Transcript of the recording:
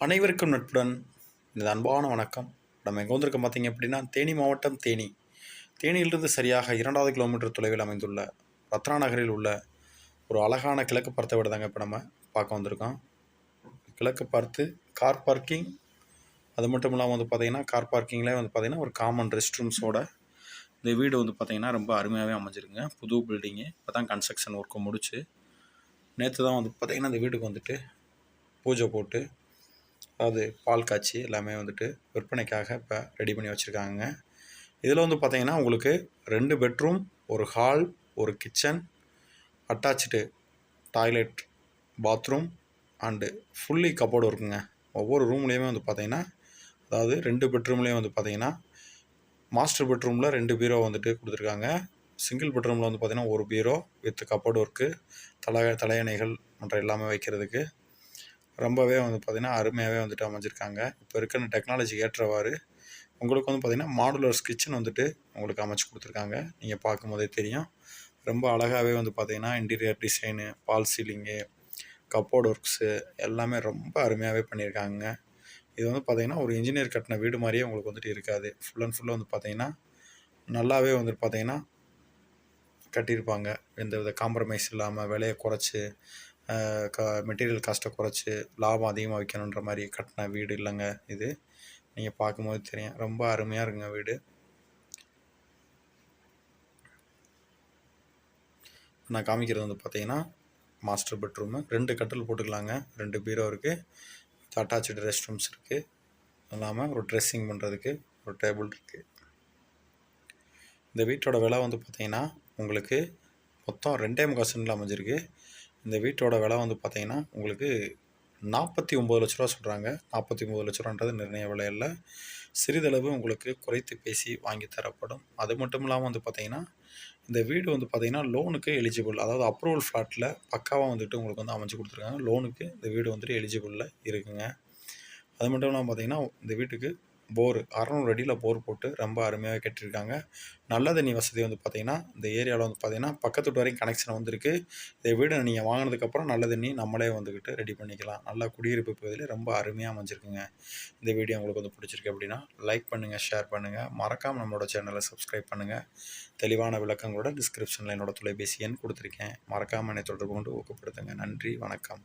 அனைவருக்கும் நட்புடன் இந்த அன்பான வணக்கம். நம்ம எங்கே வந்திருக்கோம் பார்த்தீங்க அப்படின்னா தேனி மாவட்டம் தேனி. தேனியிலிருந்து சரியாக இரண்டாவது கிலோமீட்டர் தொலைவில் அமைந்துள்ள ரத்னா நகரில் உள்ள ஒரு அழகான கிழக்கு பார்த்த வீடு தாங்க இப்போ நம்ம பார்க்க வந்திருக்கோம். கிழக்கு பார்த்து கார் பார்க்கிங். அது மட்டும் இல்லாமல் வந்து பார்த்திங்கன்னா கார் பார்க்கிங்கில் வந்து பார்த்தீங்கன்னா ஒரு காமன் ரெஸ்ட் ரூம்ஸோட இந்த வீடு வந்து பார்த்திங்கன்னா ரொம்ப அருமையாகவே அமைஞ்சிருக்குங்க. புது பில்டிங்கு இப்போ தான் கன்ஸ்ட்ரக்ஷன் ஒர்க்கு முடிச்சு நேற்று தான் வந்து பார்த்திங்கன்னா இந்த வீட்டுக்கு வந்துட்டு பூஜை போட்டு அதாவது பால் காய்ச்சி எல்லாமே வந்துட்டு விற்பனைக்காக இப்போ ரெடி பண்ணி வச்சுருக்காங்க. இதில் வந்து பார்த்தீங்கன்னா உங்களுக்கு ரெண்டு பெட்ரூம் ஒரு ஹால் ஒரு kitchen attach toilet bathroom and fully cupboard இருக்குங்க. ஒவ்வொரு ரூம்லேயுமே வந்து பார்த்தீங்கன்னா அதாவது ரெண்டு பெட்ரூம்லேயும் வந்து பார்த்தீங்கன்னா மாஸ்டர் பெட்ரூமில் ரெண்டு பீரோ வந்துட்டு கொடுத்துருக்காங்க. சிங்கிள் பெட்ரூமில் வந்து பார்த்தீங்கன்னா ஒரு பீரோ வித் கப்போர்டு ஒர்க்கு தலை தலையணைகள் மற்ற எல்லாமே வைக்கிறதுக்கு. ரொம்பவே வந்து பார்த்திங்கன்னா அருமையாகவே வந்துட்டு அமைஞ்சிருக்காங்க. இப்போ இருக்கிற டெக்னாலஜிக்கு ஏற்றவாறு உங்களுக்கு வந்து பார்த்திங்கன்னா மாடுலர்ஸ் கிச்சன் வந்துட்டு உங்களுக்கு அமைச்சு கொடுத்துருக்காங்க. நீங்கள் பார்க்கும்போதே தெரியும். ரொம்ப அழகாகவே வந்து பார்த்திங்கன்னா interior design false ceiling cupboard works எல்லாமே ரொம்ப அருமையாகவே பண்ணியிருக்காங்க. இது வந்து பார்த்திங்கன்னா ஒரு இன்ஜினியர் கட்டின வீடு மாதிரியே உங்களுக்கு வந்துட்டு இருக்காது. ஃபுல் அண்ட் ஃபுல்லாக வந்து பார்த்திங்கன்னா நல்லாவே வந்துட்டு பார்த்திங்கன்னா கட்டியிருப்பாங்க. எந்த வித காம்ப்ரமைஸ் இல்லாமல் விலையை குறைச்சி க மெட்டீரியல் காஸ்ட்டை குறைச்சி லாபம் அதிகமாக வைக்கணுன்ற மாதிரி கட்டின வீடு இல்லைங்க இது. நீங்கள் பார்க்கும்போது தெரியும். ரொம்ப அருமையாக இருக்குங்க வீடு. நான் காமிக்கிறது வந்து பார்த்தீங்கன்னா மாஸ்டர் பெட்ரூமு ரெண்டு கட்டில் போட்டுக்கலாங்க. ரெண்டு பீரோ இருக்குது அட்டாச்சு ரெஸ்ட் ரூம்ஸ் இருக்குது இல்லாமல் ஒரு ட்ரெஸ்ஸிங் பண்ணுறதுக்கு ஒரு டேபிள் இருக்குது இந்த வீட்டோட விலை வந்து பார்த்தீங்கன்னா உங்களுக்கு மொத்தம் ரெண்டே முக்கால் சென்டில் அமைஞ்சிருக்கு. இந்த வீட்டோட விலை வந்து பார்த்திங்கன்னா உங்களுக்கு நாற்பத்தி ஒம்பது லட்ச ரூபா சொல்கிறாங்க நாற்பத்தி ஒம்பது லட்ச ரூபான்றது நிர்ணய விலை இல்லை சிறிதளவு உங்களுக்கு குறைத்து பேசி வாங்கி தரப்படும். அது மட்டும் இல்லாமல் வந்து பார்த்தீங்கன்னா இந்த வீடு வந்து பார்த்தீங்கன்னா லோனுக்கு எலிஜிபிள் அதாவது அப்ரூவல் ஃப்ளாட்டில் பக்காவாக வந்துட்டு உங்களுக்கு வந்து அமைச்சு கொடுத்துருக்காங்க. லோனுக்கு இந்த வீடு வந்துட்டு எலிஜிபிளில் இருக்குங்க. அது மட்டும் இல்லாமல் பார்த்தீங்கன்னா இந்த வீட்டுக்கு போர் அறநூறு அடியில் போர் போட்டு ரொம்ப அருமையாக கட்டியிருக்காங்க நல்ல தண்ணி வசதி வந்து பார்த்திங்கன்னா இந்த ஏரியாவில் வந்து பார்த்திங்கன்னா பக்கத்து வீட்டு வரைக்கும் கனெக்ஷன் வந்திருக்கு. இந்த வீடு நீங்கள் வாங்கினதுக்கப்புறம் நல்ல தண்ணி நம்மளே வந்துக்கிட்டு ரெடி பண்ணிக்கலாம். நல்லா குடியிருப்பு பகுதியில் ரொம்ப அருமையாக அமைஞ்சிருக்குங்க. இந்த வீடியோ உங்களுக்கு வந்து பிடிச்சிருக்கு அப்படின்னா லைக் பண்ணுங்கள் ஷேர் பண்ணுங்கள் மறக்காமல் நம்மளோட சேனலை சப்ஸ்கிரைப் பண்ணுங்கள் தெளிவான விளக்கங்களோட டிஸ்கிரிப்ஷனில் என்னோடய தொலைபேசி எண் கொடுத்துருக்கேன். மறக்காமல் என்னை தொடர்பு கொண்டு ஊக்கப்படுத்துங்க. நன்றி வணக்கம்.